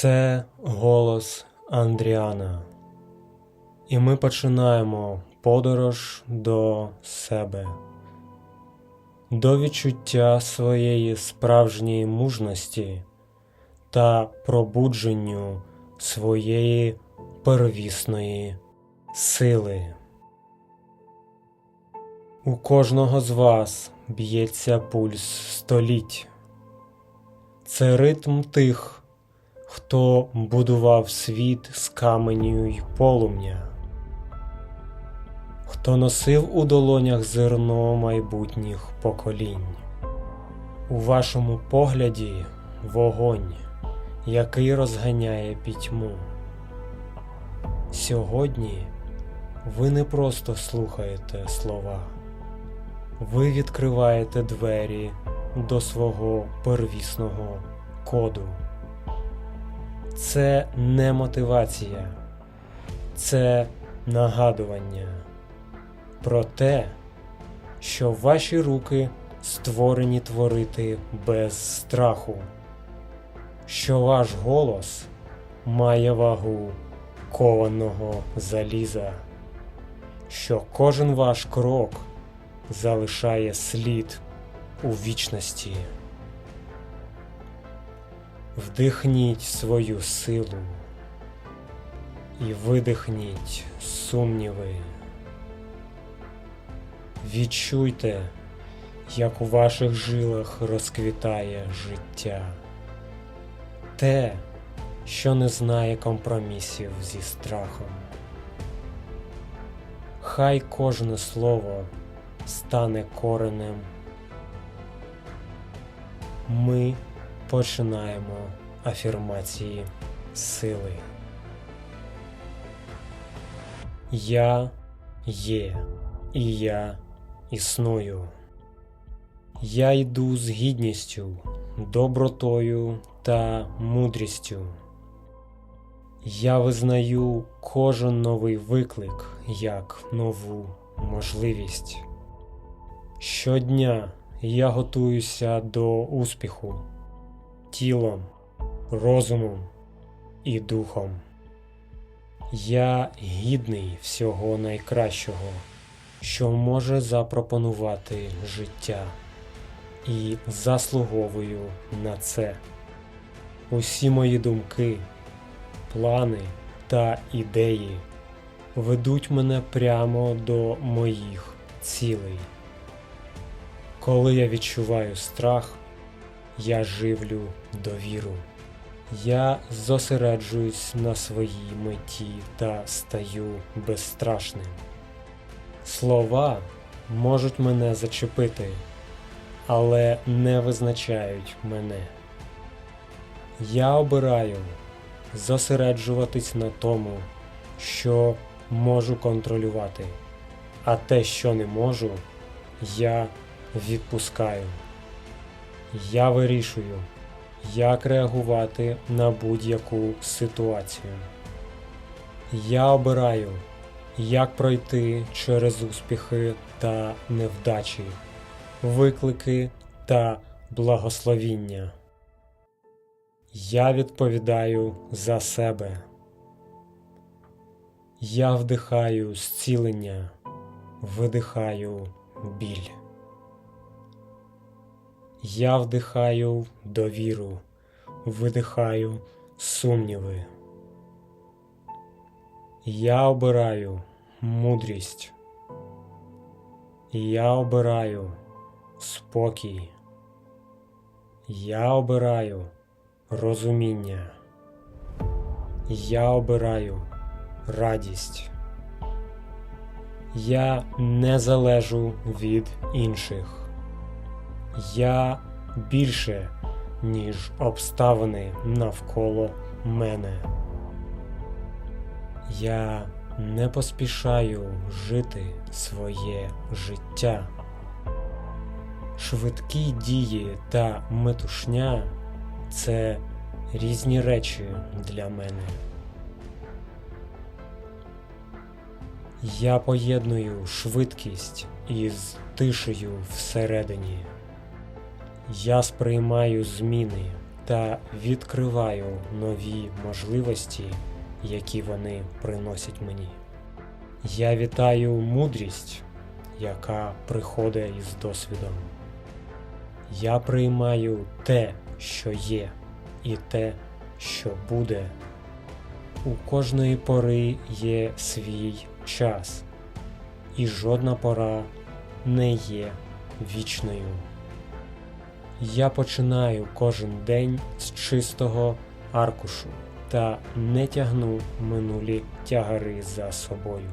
Це голос Андріана. І ми починаємо подорож до себе, до відчуття своєї справжньої мужності та пробудженню своєї первісної сили. У кожного з вас б'ється пульс століть. Це ритм тих хто будував світ з каменю й полум'я, хто носив у долонях зерно майбутніх поколінь, у вашому погляді вогонь, який розганяє пітьму. Сьогодні ви не просто слухаєте слова, ви відкриваєте двері до свого первісного коду. Це не мотивація, це нагадування про те, що ваші руки створені творити без страху, що ваш голос має вагу кованого заліза, що кожен ваш крок залишає слід у вічності. Вдихніть свою силу і видихніть сумніви. Відчуйте, як у ваших жилах розквітає життя, те, що не знає компромісів зі страхом. Хай кожне слово стане коренем. Ми Починаємо афірмації сили. Я є і я існую. Я йду з гідністю, добротою та мудрістю. Я визнаю кожен новий виклик як нову можливість. Щодня я готуюся до успіху тілом, розумом і духом. Я гідний всього найкращого, що може запропонувати життя, і заслуговую на це. Усі мої думки, плани та ідеї ведуть мене прямо до моїх цілей. Коли я відчуваю страх, я живлю довіру. Я зосереджуюсь на своїй меті та стаю безстрашним. Слова можуть мене зачепити, але не визначають мене. Я обираю зосереджуватись на тому, що можу контролювати, а те, що не можу, я відпускаю. Я вирішую, як реагувати на будь-яку ситуацію. Я обираю, як пройти через успіхи та невдачі, виклики та благословіння. Я відповідаю за себе. Я вдихаю зцілення, видихаю біль. Я вдихаю довіру, видихаю сумніви. Я обираю мудрість. Я обираю спокій. Я обираю розуміння. Я обираю радість. Я не залежу від інших. Я більше, ніж обставини навколо мене. Я не поспішаю жити своє життя. Швидкі дії та метушня це різні речі для мене. Я поєдную швидкість із тишею всередині. Я сприймаю зміни та відкриваю нові можливості, які вони приносять мені. Я вітаю мудрість, яка приходить із досвідом. Я приймаю те, що є, і те, що буде. У кожної пори є свій час, і жодна пора не є вічною. Я починаю кожен день з чистого аркушу та не тягну минулі тягари за собою.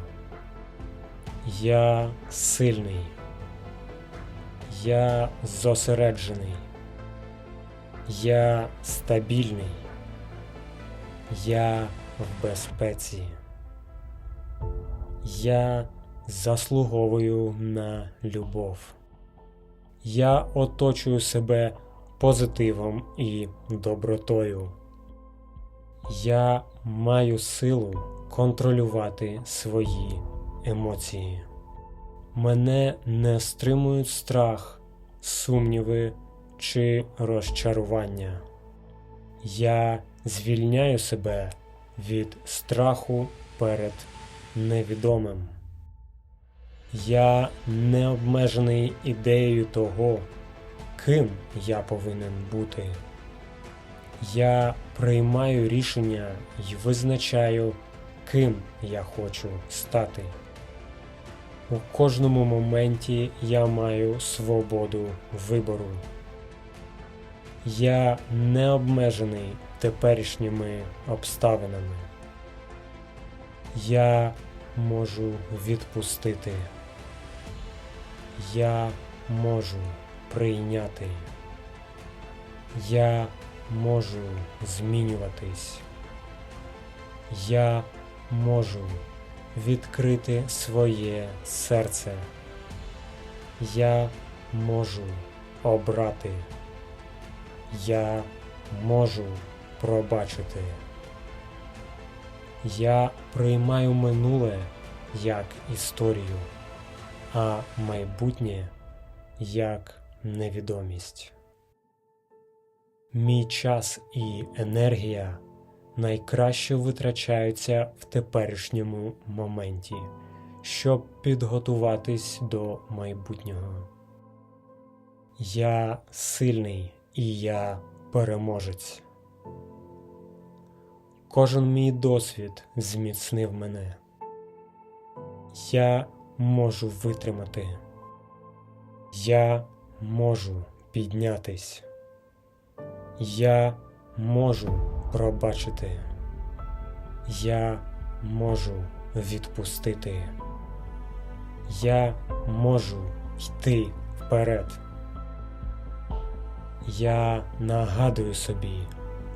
Я сильний. Я зосереджений. Я стабільний. Я в безпеці. Я заслуговую на любов. Я оточую себе позитивом і добротою. Я маю силу контролювати свої емоції. Мене не стримують страх, сумніви чи розчарування. Я звільняю себе від страху перед невідомим. Я не обмежений ідеєю того, ким я повинен бути. Я приймаю рішення і визначаю, ким я хочу стати. У кожному моменті я маю свободу вибору. Я не обмежений теперішніми обставинами. Я можу відпустити. Я можу прийняти. Я можу змінюватись. Я можу відкрити своє серце. Я можу обрати. Я можу пробачити. Я приймаю минуле як історію, а майбутнє як невідомість. Мій час і енергія найкраще витрачаються в теперішньому моменті, щоб підготуватись до майбутнього. Я сильний і я переможець. Кожен мій досвід зміцнив мене. Я можу витримати. Я можу піднятись. Я можу пробачити. Я можу відпустити. Я можу йти вперед. Я нагадую собі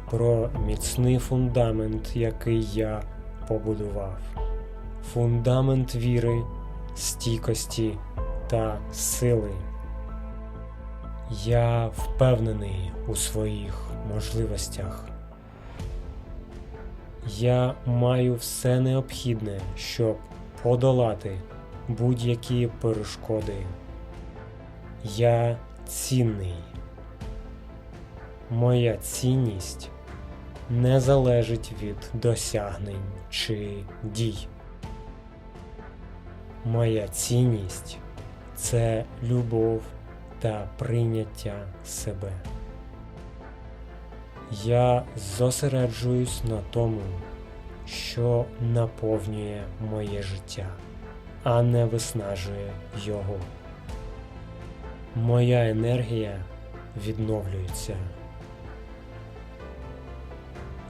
про міцний фундамент, який я побудував. Фундамент віри, стійкості та сили. Я впевнений у своїх можливостях. Я маю все необхідне, щоб подолати будь-які перешкоди. Я цінний. Моя цінність не залежить від досягнень чи дій. Моя цінність це любов та прийняття себе. Я зосереджуюсь на тому, що наповнює моє життя, а не виснажує його. Моя енергія відновлюється.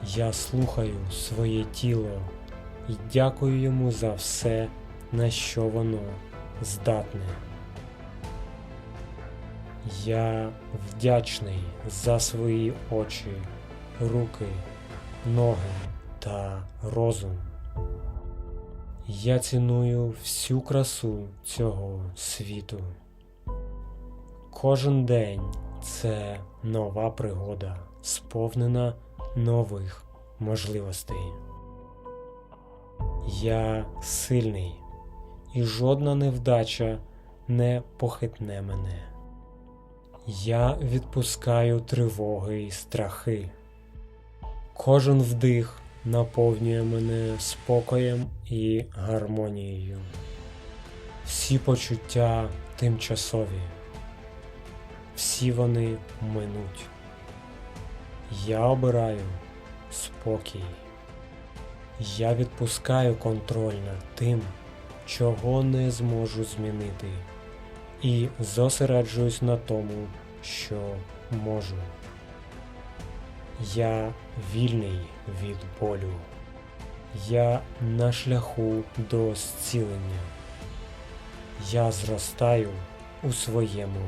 Я слухаю своє тіло і дякую йому за все, на що воно здатне. Я вдячний за свої очі, руки, ноги та розум. Я ціную всю красу цього світу. Кожен день це нова пригода, сповнена нових можливостей. Я сильний, і жодна невдача не похитне мене. Я відпускаю тривоги і страхи. Кожен вдих наповнює мене спокоєм і гармонією. Всі почуття тимчасові, всі вони минуть. Я обираю спокій. Я відпускаю контроль над тим, чого не зможу змінити, і зосереджуюсь на тому, що можу. Я вільний від болю. Я на шляху до зцілення. Я зростаю у своєму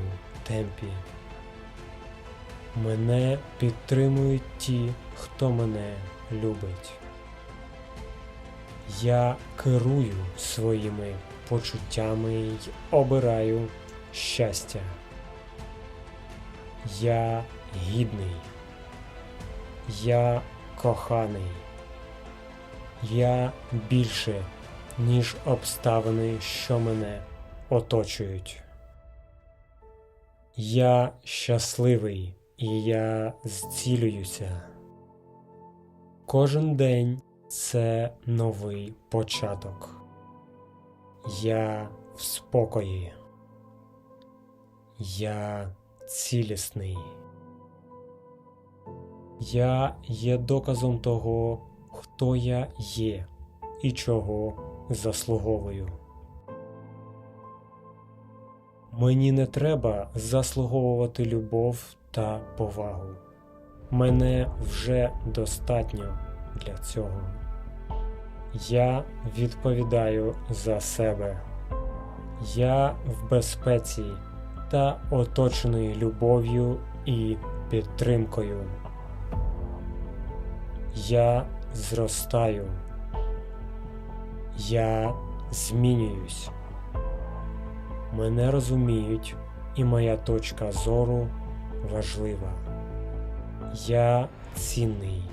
темпі. Мене підтримують ті, хто мене любить. Я керую своїми почуттями й обираю щастя. Я гідний. Я коханий. Я більше, ніж обставини, що мене оточують. Я щасливий і я зцілююся. Кожен день це новий початок. Я в спокої. Я цілісний. Я є доказом того, хто я є і чого заслуговую. Мені не треба заслуговувати любов та повагу. Мене вже достатньо для цього. Я відповідаю за себе. Я в безпеці та оточений любов'ю і підтримкою. Я зростаю. Я змінююсь. Мене розуміють, і моя точка зору важлива. Я цінний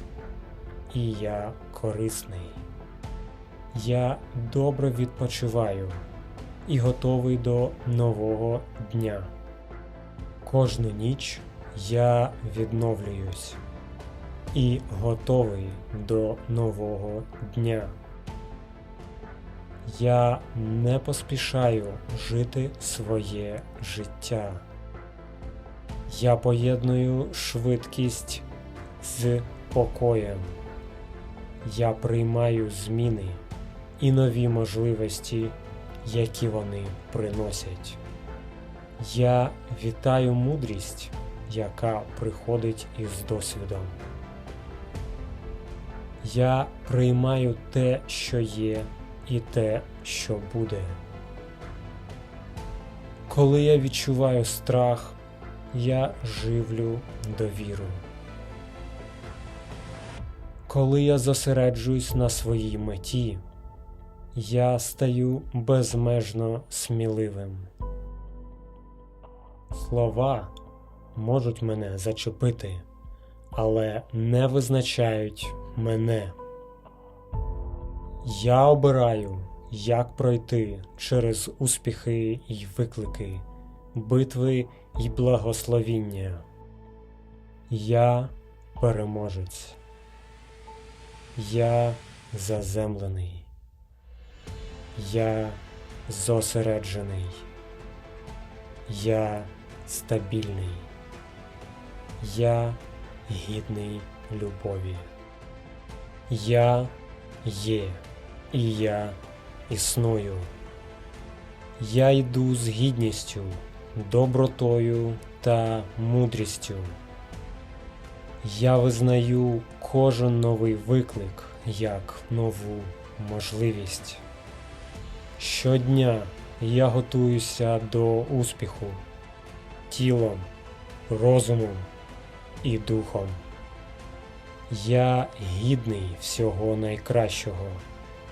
і я корисний. Я добре відпочиваю і готовий до нового дня. Кожну ніч я відновлююсь і готовий до нового дня. Я не поспішаю жити своє життя. Я поєдную швидкість з покоєм. Я приймаю зміни і нові можливості, які вони приносять. Я вітаю мудрість, яка приходить із досвідом. Я приймаю те, що є, і те, що буде. Коли я відчуваю страх, я живлю довіру. Коли я зосереджуюсь на своїй меті, я стаю безмежно сміливим. Слова можуть мене зачепити, але не визначають мене. Я обираю, як пройти через успіхи й виклики, битви й благословіння. Я переможець. Я заземлений. Я зосереджений. Я стабільний. Я гідний любові. Я є і я існую. Я йду з гідністю, добротою та мудрістю. Я визнаю кожен новий виклик як нову можливість. Щодня я готуюся до успіху тілом, розумом і духом. Я гідний всього найкращого,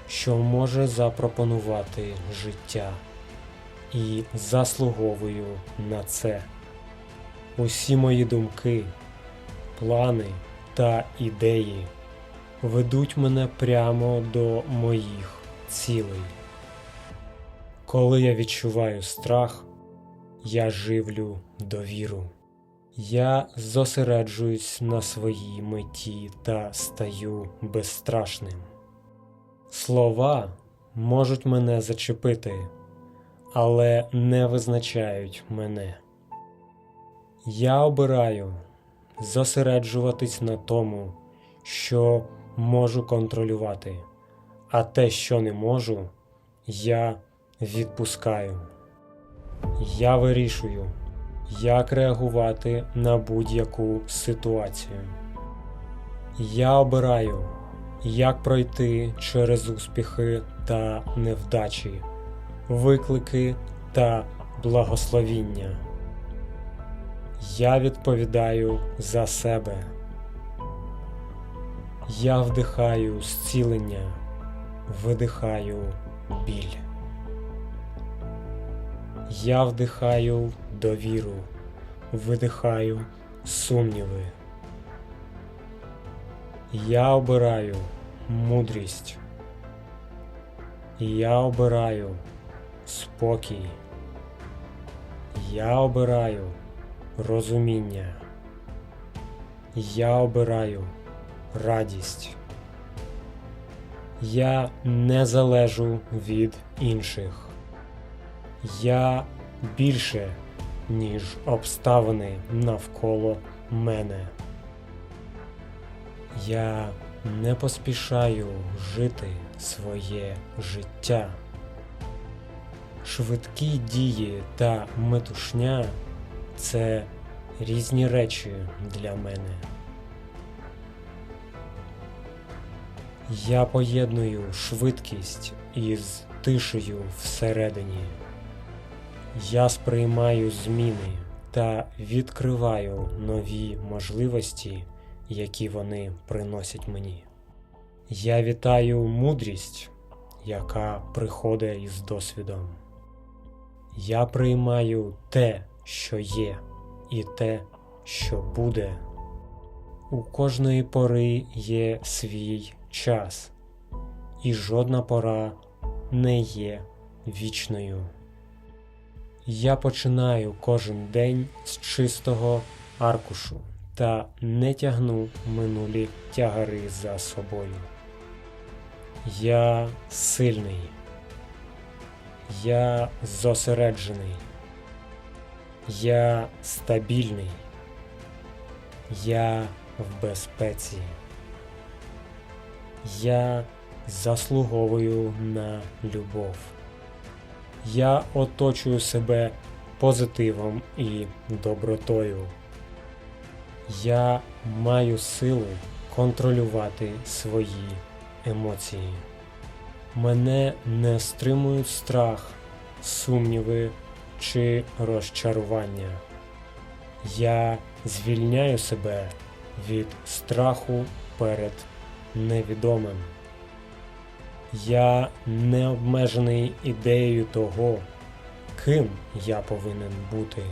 що може запропонувати життя, і заслуговую на це. Усі мої думки, плани та ідеї ведуть мене прямо до моїх цілей. Коли я відчуваю страх, я живлю довіру. Я зосереджуюсь на своїй меті та стаю безстрашним. Слова можуть мене зачепити, але не визначають мене. Я обираю зосереджуватись на тому, що можу контролювати, а те, що не можу, я відпускаю. Я вирішую, як реагувати на будь-яку ситуацію. Я обираю, як пройти через успіхи та невдачі, виклики та благословіння. Я відповідаю за себе. Я вдихаю зцілення, видихаю біль. Я вдихаю довіру, видихаю сумніви. Я обираю мудрість. Я обираю спокій. Я обираю розуміння. Я обираю радість. Я не залежу від інших. Я більше, ніж обставини навколо мене. Я не поспішаю жити своє життя. Швидкі дії та метушня це різні речі для мене. Я поєдную швидкість із тишею всередині. Я сприймаю зміни та відкриваю нові можливості, які вони приносять мені. Я вітаю мудрість, яка приходить із досвідом. Я приймаю те, що є, і те, що буде. У кожної пори є свій час, і жодна пора не є вічною. Я починаю кожен день з чистого аркушу та не тягну минулі тягари за собою. Я сильний, я зосереджений, я стабільний, я в безпеці. Я заслуговую на любов. Я оточую себе позитивом і добротою. Я маю силу контролювати свої емоції. Мене не стримують страх, сумніви чи розчарування. Я звільняю себе від страху перед невідомим. Я не обмежений ідеєю того, ким я повинен бути.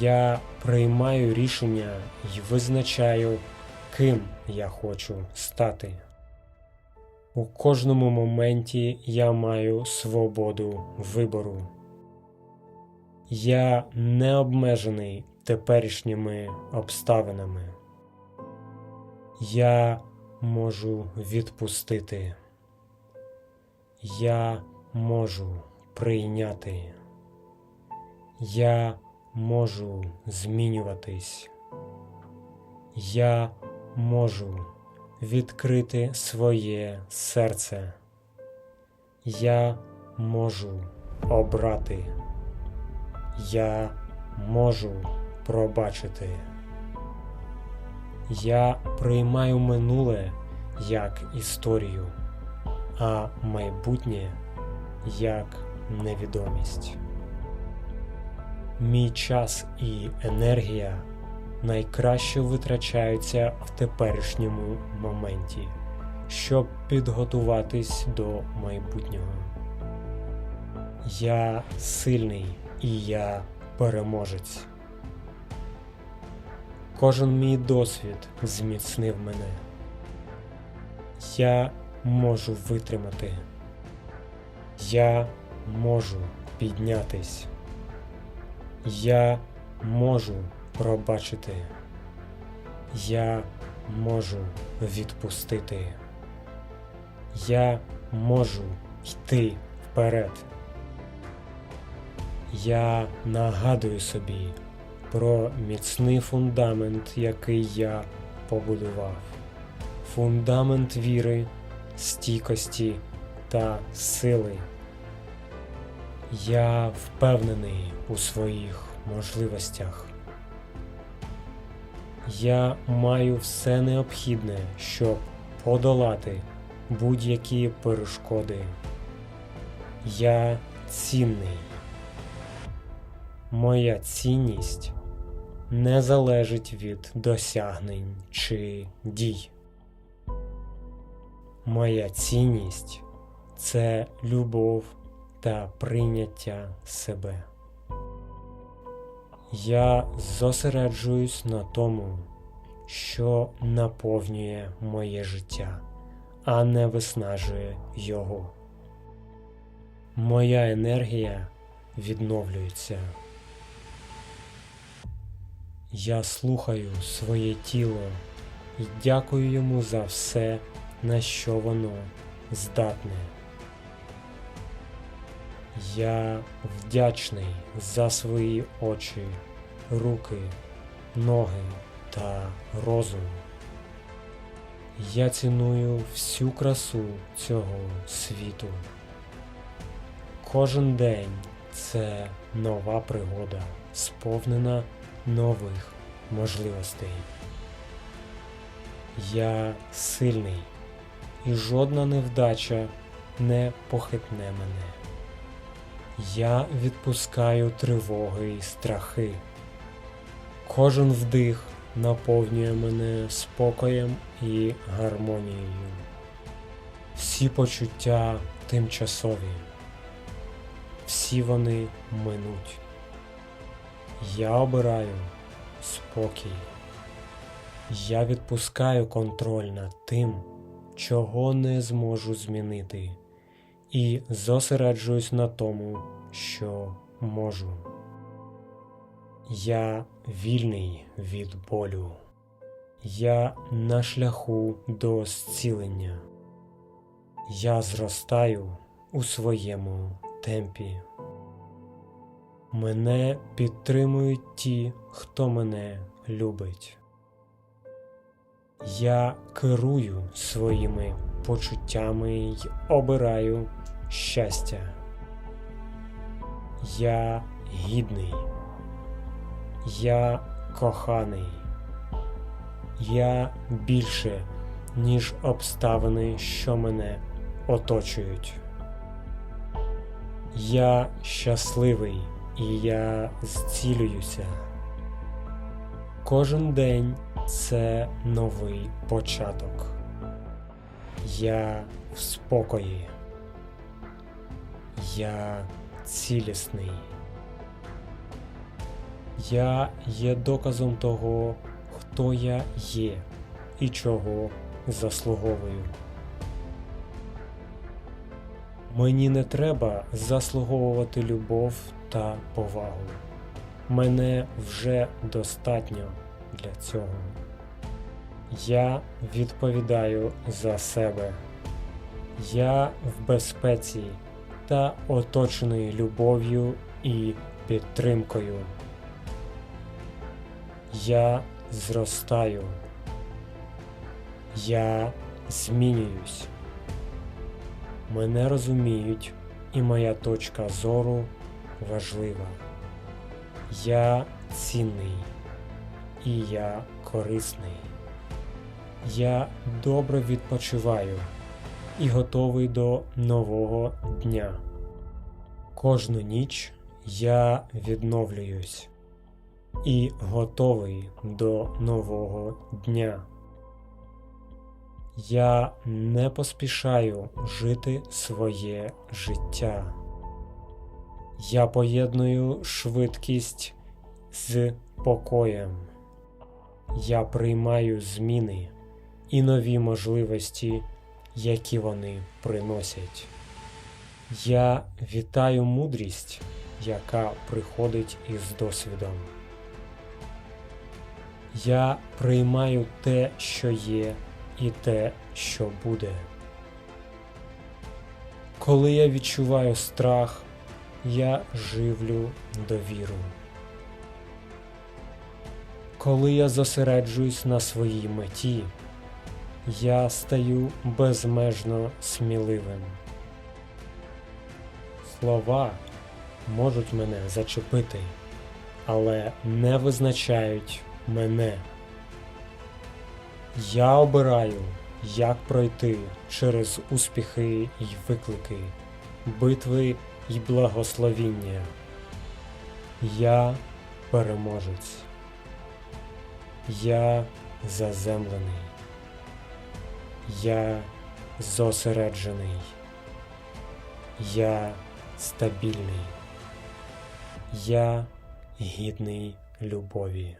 Я приймаю рішення і визначаю, ким я хочу стати. У кожному моменті я маю свободу вибору. Я не обмежений теперішніми обставинами. Я можу відпустити. Я можу прийняти. Я можу змінюватись. Я можу відкрити своє серце. Я можу обрати. Я можу пробачити. Я приймаю минуле як історію, а майбутнє як невідомість. Мій час і енергія найкраще витрачаються в теперішньому моменті, щоб підготуватись до майбутнього. Я сильний і я переможець. Кожен мій досвід зміцнив мене. Я можу витримати. Я можу піднятись. Я можу пробачити. Я можу відпустити. Я можу йти вперед. Я нагадую собі про міцний фундамент, який я побудував. Фундамент віри, стійкості та сили. Я впевнений у своїх можливостях. Я маю все необхідне, щоб подолати будь-які перешкоди. Я цінний. Моя цінність не залежить від досягнень чи дій. Моя цінність це любов та прийняття себе. Я зосереджуюсь на тому, що наповнює моє життя, а не виснажує його. Моя енергія відновлюється. Я слухаю своє тіло і дякую йому за все, на що воно здатне. Я вдячний за свої очі, руки, ноги та розум. Я ціную всю красу цього світу. Кожен день це нова пригода, сповнена нових можливостей. Я сильний, і жодна невдача не похитне мене. Я відпускаю тривоги і страхи. Кожен вдих наповнює мене спокоєм і гармонією. Всі почуття тимчасові, всі вони минуть. Я обираю спокій. Я відпускаю контроль над тим, чого не зможу змінити, і зосереджуюсь на тому, що можу. Я вільний від болю. Я на шляху до зцілення. Я зростаю у своєму темпі. Мене підтримують ті, хто мене любить. Я керую своїми почуттями й обираю щастя. Я гідний. Я коханий. Я більше, ніж обставини, що мене оточують. Я щасливий і я зцілююся. Кожен день це новий початок. Я в спокої. Я цілісний. Я є доказом того, хто я є і чого заслуговую. Мені не треба заслуговувати любов та повагу. Мене вже достатньо для цього. Я відповідаю за себе. Я в безпеці та оточений любов'ю і підтримкою. Я зростаю. Я змінююсь. Мене розуміють, і моя точка зору важлива. Я цінний і я корисний. Я добре відпочиваю і готовий до нового дня. Кожну ніч я відновлююсь і готовий до нового дня. Я не поспішаю жити своє життя. Я поєдную швидкість з покоєм. Я приймаю зміни і нові можливості, які вони приносять. Я вітаю мудрість, яка приходить із досвідом. Я приймаю те, що є, і те, що буде. Коли я відчуваю страх, я живлю довіру. Коли я зосереджуюсь на своїй меті, я стаю безмежно сміливим. Слова можуть мене зачепити, але не визначають мене. Я обираю, як пройти через успіхи й виклики, битви й благословіння. Я переможець. Я заземлений. Я зосереджений. Я стабільний. Я гідний любові.